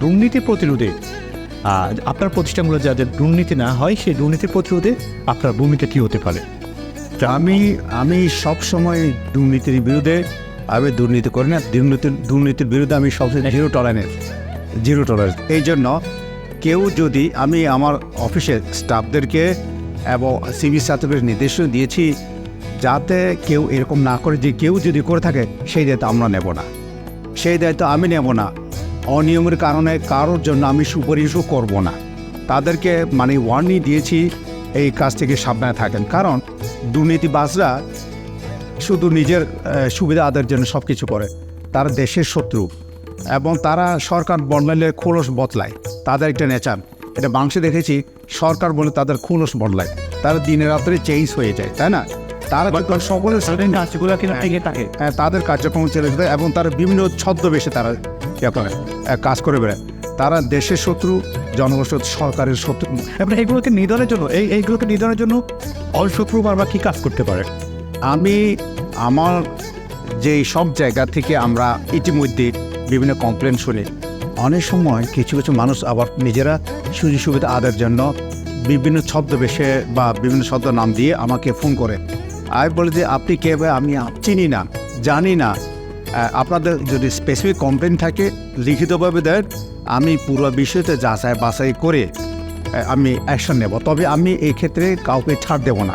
দুর্নীতি প্রতিরোধে। আপনার প্রতিষ্ঠানগুলো যাতে দুর্নীতি না হয় সেই দুর্নীতি প্রতিরোধে আপনার ভূমিকা কী হতে পারে? তা আমি আমি সব সময় দুর্নীতির বিরুদ্ধে আমি দুর্নীতি করি না। দুর্নীতির দুর্নীতির বিরুদ্ধে আমি সবসময় জিরো টলারেন্স জিরো টলারেন্স এই জন্য কেউ যদি আমি আমার অফিসের স্টাফদেরকে এবং সিভি সার্টিফিকেট নির্দেশনা দিয়েছি যাতে কেউ এরকম না করে যে কেউ যদি করে থাকে সেই দায়িত্ব আমরা নেব না। সেই দায়িত্ব আমি নেব না। অনিয়মের কারণে কারোর জন্য আমি সুপারিশও করব না। তাদেরকে মানে ওয়ার্নিং দিয়েছি এই কাজ থেকে সাবধানে থাকেন। কারণ দুর্নীতিবাজরা শুধু নিজের সুবিধা আদায়ের জন্য সব কিছু করে। তারা দেশের শত্রু এবং তারা সরকার বদলাইলে খোলস বদলায়। তাদের একটা নেচার। এটা বাংশে দেখেছি, সরকার বলে তাদের খোলস বদলায়। তারা দিনে রাত্রে চেঞ্জ হয়ে যায়, তাই না? তারা সকলের কাজগুলো কিনা থেকে থাকে। হ্যাঁ, তাদের কার্যক্রম চলে যেতে এবং তারা বিভিন্ন ছদ্মবেশে তারা করে, কাজ করে বেড়ায়। তারা দেশের শত্রু জনগণ সরকারের শত্রু। এবং এইগুলোকে নিধনের জন্য এই এইগুলোকে নিধনের জন্য অলশত্রু আমরা কী কাজ করতে পারে? আমি আমার যে সব জায়গা থেকে আমরা ইতিমধ্যে বিভিন্ন কমপ্লেন শুনি অনেক সময় কিছু কিছু মানুষ আবার নিজেরা সুযোগ সুবিধা আদায়ের জন্য বিভিন্ন ছদ্মবেশে বা বিভিন্ন ছদ্ম নাম দিয়ে আমাকে ফোন করে। আমি বলি যে আপনি কে আমি চিনি না, জানি না। আপনাদের যদি স্পেসিফিক কমপ্লেন থাকে, লিখিতভাবে দেন, আমি পুরো বিষয়তে যাচাই বাছাই করে আমি অ্যাকশন নেব। তবে আমি এই ক্ষেত্রে কাউকে ছাড় দেব না।